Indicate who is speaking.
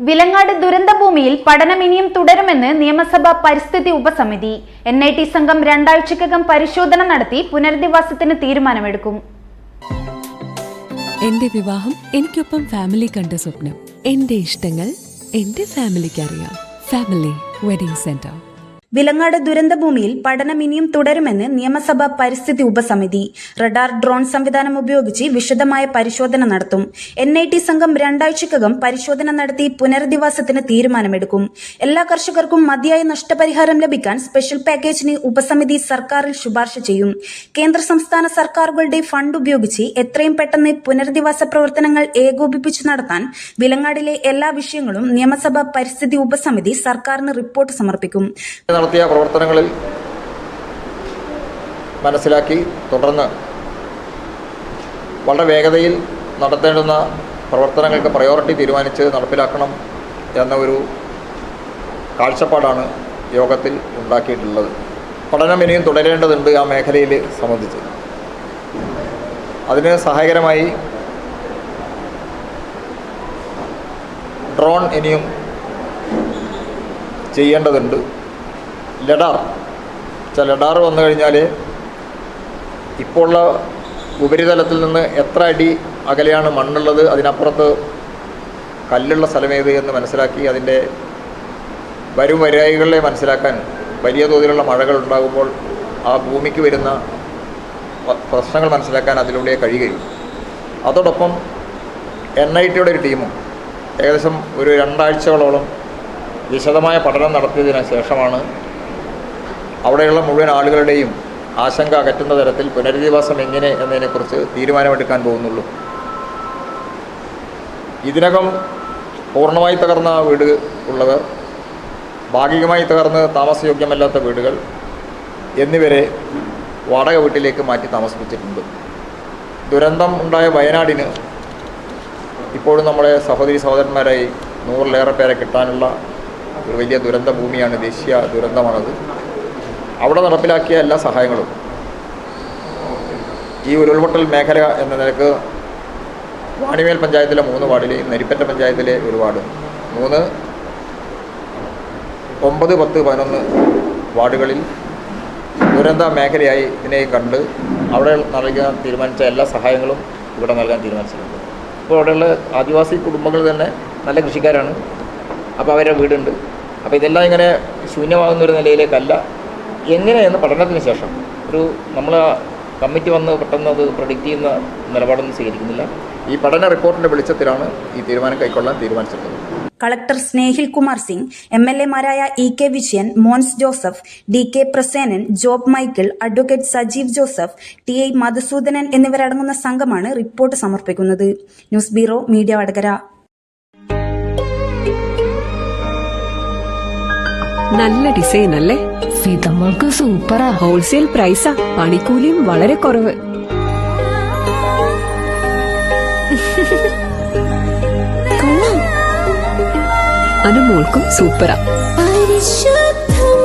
Speaker 1: വിലങ്ങാട് ദുരന്തഭൂമിയിൽ പഠനം ഇനിയും തുടരുമെന്ന് നിയമസഭാ പരിസ്ഥിതി ഉപസമിതി. എൻ ഐ ടി സംഘം രണ്ടാഴ്ചക്കകം പരിശോധന നടത്തി പുനരധിവാസത്തിന് തീരുമാനമെടുക്കും.
Speaker 2: എന്റെ വിവാഹം എനിക്കൊപ്പം ഫാമിലി കണ്ട സ്വപ്നം. എന്റെ ഇഷ്ടങ്ങൾ എന്റെ ഫാമിലിക്ക് അറിയാം. ഫാമിലി വെഡിങ് സെന്റർ
Speaker 1: വിലങ്ങാട് ദുരന്തഭൂമിയിൽ പഠനം ഇനിയും തുടരുമെന്ന് നിയമസഭാ പരിസ്ഥിതി ഉപസമിതി. റഡാർ ഡ്രോൺ സംവിധാനം ഉപയോഗിച്ച് വിശദമായ പരിശോധന നടത്തും. എൻ ഐ ടി സംഘം രണ്ടാഴ്ചക്കകം പരിശോധന നടത്തി പുനരധിവാസത്തിന് തീരുമാനമെടുക്കും. എല്ലാ കർഷകർക്കും മതിയായ നഷ്ടപരിഹാരം ലഭിക്കാൻ സ്പെഷ്യൽ പാക്കേജിന് ഉപസമിതി സർക്കാരിൽ ശുപാർശ ചെയ്യും. കേന്ദ്ര സംസ്ഥാന സർക്കാരുകളുടെ ഫണ്ട് ഉപയോഗിച്ച് എത്രയും പെട്ടെന്ന് പുനരധിവാസ പ്രവർത്തനങ്ങൾ ഏകോപിപ്പിച്ചു നടത്താൻ വിലങ്ങാടിലെ എല്ലാ വിഷയങ്ങളും നിയമസഭാ പരിസ്ഥിതി ഉപസമിതി സർക്കാരിന് റിപ്പോർട്ട് സമർപ്പിക്കും.
Speaker 3: നടത്തിയ പ്രവർത്തനങ്ങളിൽ മനസ്സിലാക്കി തുടർന്ന് വളരെ വേഗതയിൽ നടത്തേണ്ടുന്ന പ്രവർത്തനങ്ങൾക്ക് പ്രയോറിറ്റി തീരുമാനിച്ച് നടപ്പിലാക്കണം എന്ന ഒരു കാഴ്ചപ്പാടാണ് യോഗത്തിൽ ഉണ്ടാക്കിയിട്ടുള്ളത്. പഠനം ഇനിയും തുടരേണ്ടതുണ്ട് ആ മേഖലയിൽ സംബന്ധിച്ച്. അതിന് സഹായകരമായി ഡ്രോൺ ഇനിയും ചെയ്യേണ്ടതുണ്ട്. ലഡാർ. വെച്ചാൽ ലഡാർ വന്നു കഴിഞ്ഞാൽ ഇപ്പോൾ ഉള്ള ഉപരിതലത്തിൽ നിന്ന് എത്ര അടി അകലെയാണ് മണ്ണുള്ളത് അതിനപ്പുറത്ത് കല്ലുള്ള സ്ഥലമേത് എന്ന് മനസ്സിലാക്കി അതിന്റെ വരും വരായികളെ മനസ്സിലാക്കാൻ വലിയ തോതിലുള്ള മഴകൾ ഉണ്ടാകുമ്പോൾ ആ ഭൂമിക്ക് വരുന്ന പ്രശ്നങ്ങൾ മനസ്സിലാക്കാൻ അതിലൂടെ കഴിയുകയും. അതോടൊപ്പം എൻ ഐ ടിയുടെ ഒരു ടീമും ഏകദേശം ഒരു രണ്ടാഴ്ചകളോളം വിശദമായ പഠനം നടത്തിയതിനു ശേഷമാണ് അവിടെയുള്ള മുഴുവൻ ആളുകളുടെയും ആശങ്ക അകറ്റുന്ന തരത്തിൽ പുനരധിവാസം എങ്ങനെ എന്നതിനെക്കുറിച്ച് തീരുമാനമെടുക്കാൻ പോകുന്നുള്ളൂ. ഇതിനകം പൂർണമായി തകർന്ന വീട് ഉള്ളവർ ഭാഗികമായി തകർന്ന് താമസയോഗ്യമല്ലാത്ത വീടുകൾ എന്നിവരെ വാടക വീട്ടിലേക്ക് മാറ്റി താമസിപ്പിച്ചിട്ടുണ്ട്. ദുരന്തം ഉണ്ടായ വയനാടിന് ഇപ്പോഴും നമ്മളെ സഹോദരി സഹോദരന്മാരായി നൂറിലേറെ പേരെ കിട്ടാനുള്ള ഒരു വലിയ ദുരന്ത ഭൂമിയാണ് ദേശീയ ദുരന്തമാണത്. അവിടെ നടപ്പിലാക്കിയ എല്ലാ സഹായങ്ങളും. ഈ ഉരുൾപൊട്ടൽ മേഖല എന്ന നിലയ്ക്ക് വാണിമേൽ പഞ്ചായത്തിലെ മൂന്ന് വാർഡിലെയും നരിപ്പറ്റ പഞ്ചായത്തിലെ ഒരു വാർഡും. മൂന്ന് ഒമ്പത് പത്ത് പതിനൊന്ന് വാർഡുകളിൽ ദുരന്ത മേഖലയായി ഇതിനെ കണ്ട് അവിടെ നൽകാൻ തീരുമാനിച്ച എല്ലാ സഹായങ്ങളും ഇവിടെ നൽകാൻ തീരുമാനിച്ചിട്ടുണ്ട്. ഇപ്പോൾ അവിടെയുള്ള ആദിവാസി കുടുംബങ്ങൾ തന്നെ നല്ല കൃഷിക്കാരാണ്. അപ്പോൾ അവരുടെ വീടുണ്ട്. അപ്പോൾ ഇതെല്ലാം ഇങ്ങനെ ശൂന്യമാകുന്ന ഒരു നിലയിലേക്കല്ല എങ്ങനെയെന്ന് പഠനത്തിന് ശേഷം? ഒരു നമ്മൾ കമ്മിറ്റി വന്ന് പെട്ടെന്ന് അത് പ്രൊഡിക്റ്റ് ചെയ്യുന്ന നിലപാടൊന്നും സ്വീകരിക്കുന്നില്ല. ഈ പഠന റിപ്പോർട്ടിന്റെ വെളിച്ചത്തിലാണ് ഈ തീരുമാനം കൈക്കൊള്ളാൻ തീരുമാനിച്ചിട്ടുള്ളത്.
Speaker 1: Collector Snehil Kumar Singh M L എമാരായ E K Vijayan Mons Joseph D K Prasenan Job Michael advocate Sajeev Joseph T I Madhusoodanan എന്നിവരടങ്ങുന്ന സംഘമാണ് റിപ്പോർട്ട് സമർപ്പിക്കുന്നത്. News bureau media Vadakara.
Speaker 2: നല്ല ഡിസൈൻ അല്ലേ?
Speaker 4: ഫിതമ്മൾക്ക് സൂപ്പറാ.
Speaker 2: ഹോൾസെയിൽ പ്രൈസാ. പണിക്കൂലിയും വളരെ കുറവ്. അനുമോൾക്കും സൂപ്പറാ.